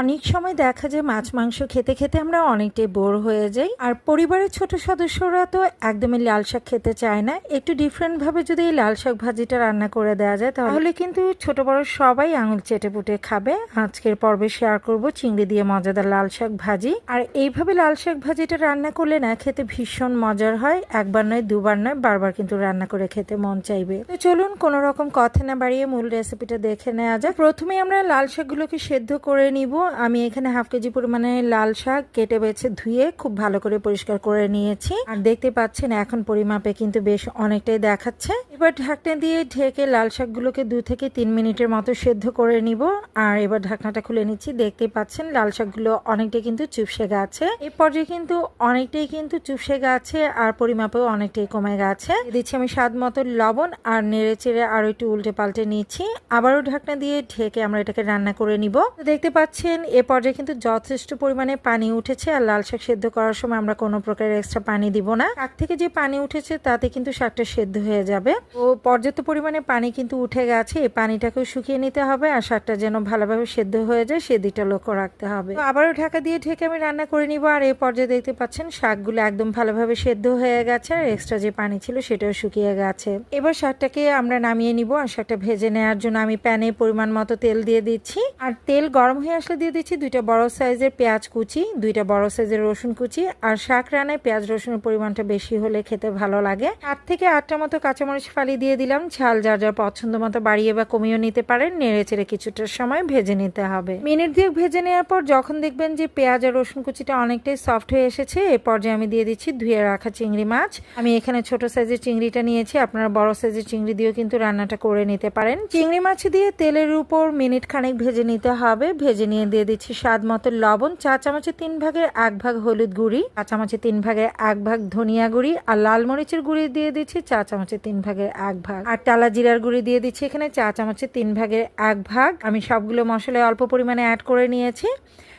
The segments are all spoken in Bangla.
অনেক সময় দেখা যায় মাছ, মাংস খেতে খেতে আমরা অনেকটাই বোর হয়ে যাই। আর পরিবারের ছোট সদস্যরা তো একদমই লাল শাক খেতে চায় না। একটু ডিফারেন্ট ভাবে যদি এই লাল শাক ভাজিটা রান্না করে দেওয়া যায়, তাহলে কিন্তু ছোট বড় সবাই আঙুল চেটে পুটে খাবে। আজকের পর্বে শেয়ার করব চিংড়ি দিয়ে মজাদার লাল শাক ভাজি। আর এইভাবে লাল শাক ভাজিটা রান্না করলে না খেতে ভীষণ মজার হয়। একবার নয়, দুবার নয়, বারবার কিন্তু রান্না করে খেতে মন চাইবে। তো চলুন কোনো রকম কথা না বাড়িয়ে মূল রেসিপিটা দেখে নেওয়া যাক। প্রথমে আমরা লাল শাকগুলোকে সেদ্ধ করে নিব। আমি এখানে হাফ কেজি পরিমাণে লাল শাক কেটে বেছে ধুয়ে খুব ভালো করে পরিষ্কার করে নিয়েছি। আর দেখতে পাচ্ছেন এখন পরিমাপে কিন্তু বেশ অনেকটাই দেখাচ্ছে। এবার ঢাকনা দিয়ে ঢেকে লাল শাকগুলোকে দু থেকে তিন মিনিটের মতো সেদ্ধ করে নিব। আর এবার ঢাকনাটা খুলে নিচ্ছি। দেখতে পাচ্ছেন লাল শাকগুলো অনেকটাই কিন্তু চুপসে গেছে। এই পর্যায়ে কিন্তু অনেকটাই কিন্তু চুপসে গেছে আর পরিমাপেও অনেকটাই কমে গেছে। দিচ্ছি আমি স্বাদ মতো লবণ আর নেড়ে চেড়ে আরও একটু উল্টে পাল্টে নিচ্ছি। আবারও ঢাকনা দিয়ে ঢেকে আমরা এটাকে রান্না করে নিব। দেখতে পাচ্ছেন এ পর্যায়ে কিন্তু যথেষ্ট পরিমাণে পানি উঠেছে আর লাল শাক সেদ্ধ করার সময় আমরা কোনো প্রকার এক্সট্রা পানি দিব না। শাক থেকে যে পানি উঠেছে তাতে কিন্তু শাকটা সেদ্ধ হয়ে যাবে। ও পর্যাপ্ত পরিমাণে পানি কিন্তু উঠে গেছে, এই পানিটাকেও শুকিয়ে নিতে হবে আর শাকটা যেন ভালোভাবে সেদ্ধ হয়ে যায় সেদিকটা লক্ষ্য রাখতে হবে। তো আবারও ঢাকা দিয়ে ঢেকে আমি রান্না করে নিব আর এই পর্যায়ে দেখতে পাচ্ছেন, শাকগুলো একদম ভালোভাবে সেদ্ধ হয়ে গেছে আর এক্সট্রা যে পানি ছিল সেটাও শুকিয়ে গেছে। এবার শাকটাকে আমরা নামিয়ে নিব আর শাকটা ভেজে নেওয়ার জন্য আমি প্যানে পরিমাণ মতো তেল দিয়ে দিচ্ছি। আর তেল গরম হয়ে আসলে দিয়ে দিচ্ছি দুইটা বড় সাইজের পেঁয়াজ কুচি, দুইটা বড় সাইজের রসুন কুচি আর শাক রান্নায় পেঁয়াজ রসুনের পরিমাণটা বেশি হলে খেতে ভালো লাগে। আট থেকে আটটা মতো কাঁচামরিচ ফালি দিয়ে দিলাম। ঝাল যার যার পছন্দ মতো বাড়িয়ে বা কমিয়েও নিতে পারেন। নেড়ে চেড়ে কিছুটা সময় ভেজে নিতে হবে। মিনিট দিয়ে ভেজে নেওয়ার পর যখন দেখবেন যে পেঁয়াজ আর রসুন কুচিটা অনেকটাই সফট হয়ে এসেছে এই পর্যায়ে আমি দিয়ে দিচ্ছি ধুয়ে রাখা চিংড়ি মাছ। আমি এখানে ছোট সাইজের চিংড়িটা নিয়েছি। আপনারা বড় সাইজের চিংড়ি দিয়েও কিন্তু রান্নাটা করে নিতে পারেন। চিংড়ি মাছ দিয়ে তেলের উপর মিনিট খানেক ভেজে নিতে হবে। ভেজে নিয়ে দিয়ে দিচ্ছি স্বাদ মতো লবণ, চা চামচে তিন ভাগের এক ভাগ হলুদ গুঁড়ি, চা চামচে তিন ভাগের এক ভাগ ধনিয়া গুঁড়ি আর লাল মরিচের গুঁড়ি দিয়ে দিচ্ছি চা চামচে তিন ভাগের এক ভাগ। আর টালা জিরার গুঁড়ি দিয়ে দিচ্ছি এখানে চা চামচে তিন ভাগের এক ভাগ। আমি সবগুলো মশলায় অল্প পরিমাণে অ্যাড করে নিয়েছি।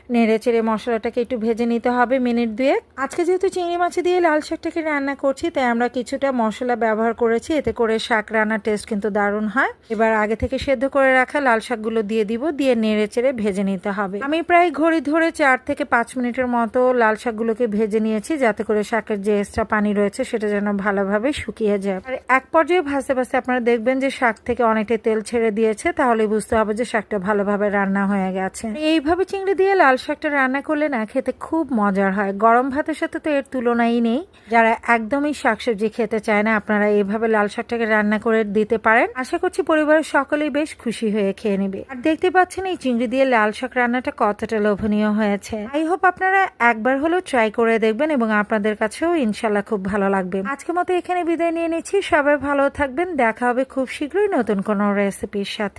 নেড়ে চেড়ে মশলাটাকে একটু ভেজে নিতে হবে মিনিট দুয়েক। আজকে যেহেতু চিংড়ি মাছ দিয়ে লাল শাকটাকে রান্না করছি, তাই আমরা কিছুটা মশলা ব্যবহার করেছি, এতে করে শাক রান্নার টেস্ট কিন্তু দারুণ হয়। এবার আগে থেকে সেদ্ধ করে রাখা লাল শাকগুলো দিয়ে দিব, দিয়ে নেড়ে চেড়ে ভেজে নিতে হবে। আমি প্রায় ঘড়ি ধরে চার থেকে পাঁচ মিনিটের মতো লাল শাকগুলোকে ভেজে নিয়েছি, যাতে করে শাকের যে এক্সট্রা পানি রয়েছে সেটা যেন ভালোভাবে শুকিয়ে যায়। আর এক পর্যায়ে ভাসতে ভাসতে আপনারা দেখবেন যে শাক থেকে অনেকটা তেল ছেড়ে দিয়েছে তাহলে বুঝতে হবে যে শাকটা ভালোভাবে রান্না হয়ে গেছে। এইভাবে চিংড়ি দিয়ে লাল শাকটা রান্না করলে না খেতে খুব মজার হয়। গরম ভাতের সাথে তো এর তুলনাই নেই। যারা একদমই শাকসবজি খেতে চায় না, আপনারা এভাবে লাল শাকটাকে রান্না করে দিতে পারেন। আশা করছি পরিবারের সকলেই বেশ খুশি হয়ে খেয়ে নেবে। আর দেখতে পাচ্ছেন এই চিংড়ি দিয়ে লাল শাক রান্নাটা কতটা লোভনীয় হয়েছে। আই হোপ আপনারা একবার হলেও ট্রাই করে দেখবেন এবং আপনাদের কাছেও ইনশাল্লাহ খুব ভালো লাগবে। আজকের মতো এখানে বিদায় নিয়ে নিচ্ছি। সবাই ভালো থাকবেন। দেখা হবে খুব শীঘ্রই নতুন কোনো রেসিপির সাথে।